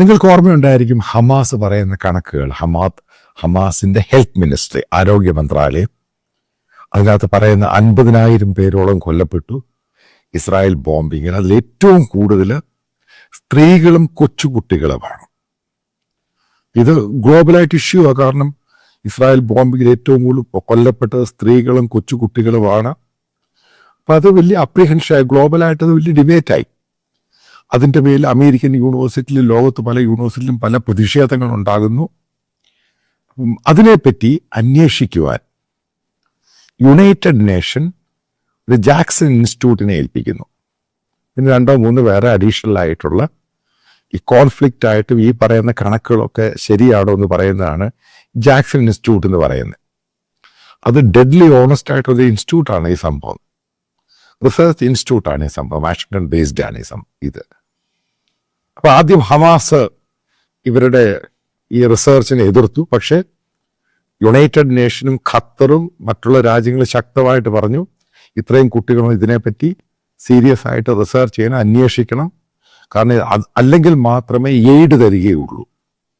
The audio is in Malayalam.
നിങ്ങൾക്ക് ഓർമ്മയുണ്ടായിരിക്കും ഹമാസ് പറയുന്ന കണക്കുകൾ. ഹമാദ് ഹമാസിന്റെ ഹെൽത്ത് മിനിസ്ട്രി ആരോഗ്യ മന്ത്രാലയം. അതിനകത്ത് പറയുന്ന അൻപതിനായിരം പേരോളം കൊല്ലപ്പെട്ടു. ഇസ്രായേൽ ബോംബിങ്ങിൽ അതിൽ ഏറ്റവും കൂടുതൽ സ്ത്രീകളും കൊച്ചുകുട്ടികളുമാണ്. ഇത് ഗ്ലോബലായിട്ട് ഇഷ്യൂ ആ കാരണം ഇസ്രായേൽ ബോംബിങ്ങിൽ ഏറ്റവും കൂടുതൽ കൊല്ലപ്പെട്ടത് സ്ത്രീകളും കൊച്ചുകുട്ടികളുമാണ്. അപ്പൊ അത് വലിയ അപ്രിഹെൻഷനായി ഗ്ലോബലായിട്ട് അത് വലിയ ഡിബേറ്റായി അതിന്റെ പേരിൽ അമേരിക്കൻ യൂണിവേഴ്സിറ്റിയിലും ലോകത്ത് പല യൂണിവേഴ്സിറ്റിയിലും പല പ്രതിഷേധങ്ങൾ ഉണ്ടാകുന്നു. അതിനെപ്പറ്റി അന്വേഷിക്കുവാൻ യുണൈറ്റഡ് നേഷൻ ഒരു ജാക്സൺ ഇൻസ്റ്റിറ്റ്യൂട്ടിനെ ഏൽപ്പിക്കുന്നു. പിന്നെ രണ്ടോ മൂന്നോ വേറെ അഡീഷണൽ ആയിട്ടുള്ള ഈ കോൺഫ്ലിക്റ്റ് ആയിട്ടും ഈ പറയുന്ന കണക്കുകളൊക്കെ ശരിയാണോ എന്ന് പറയുന്നതാണ് ജാക്സൺ ഇൻസ്റ്റിറ്റ്യൂട്ട് എന്ന് പറയുന്നത്. അത് ഡെഡ്ലി ഓണസ്റ്റ് ആയിട്ടൊരു ഇൻസ്റ്റിറ്റ്യൂട്ടാണ് ഈ സംഭവം. റിസർച്ച് ഇൻസ്റ്റിറ്റ്യൂട്ടാണ് ഈ സംഭവം. വാഷിങ്ടൺ ബേസ്ഡ് ആണ് ഈ സംഭവം ഇത്. അപ്പൊ ആദ്യം ഹമാസ് ഇവരുടെ ഈ റിസർച്ചിനെ എതിർത്തു. പക്ഷേ യുണൈറ്റഡ് നേഷനും ഖത്തറും മറ്റുള്ള രാജ്യങ്ങൾ ശക്തമായിട്ട് പറഞ്ഞു ഇത്രയും കുട്ടികളും ഇതിനെപ്പറ്റി സീരിയസ് ആയിട്ട് റിസർച്ച് ചെയ്യണം അന്വേഷിക്കണം. കാരണം അല്ലെങ്കിൽ മാത്രമേ എയ്ഡ് തരികയുള്ളൂ.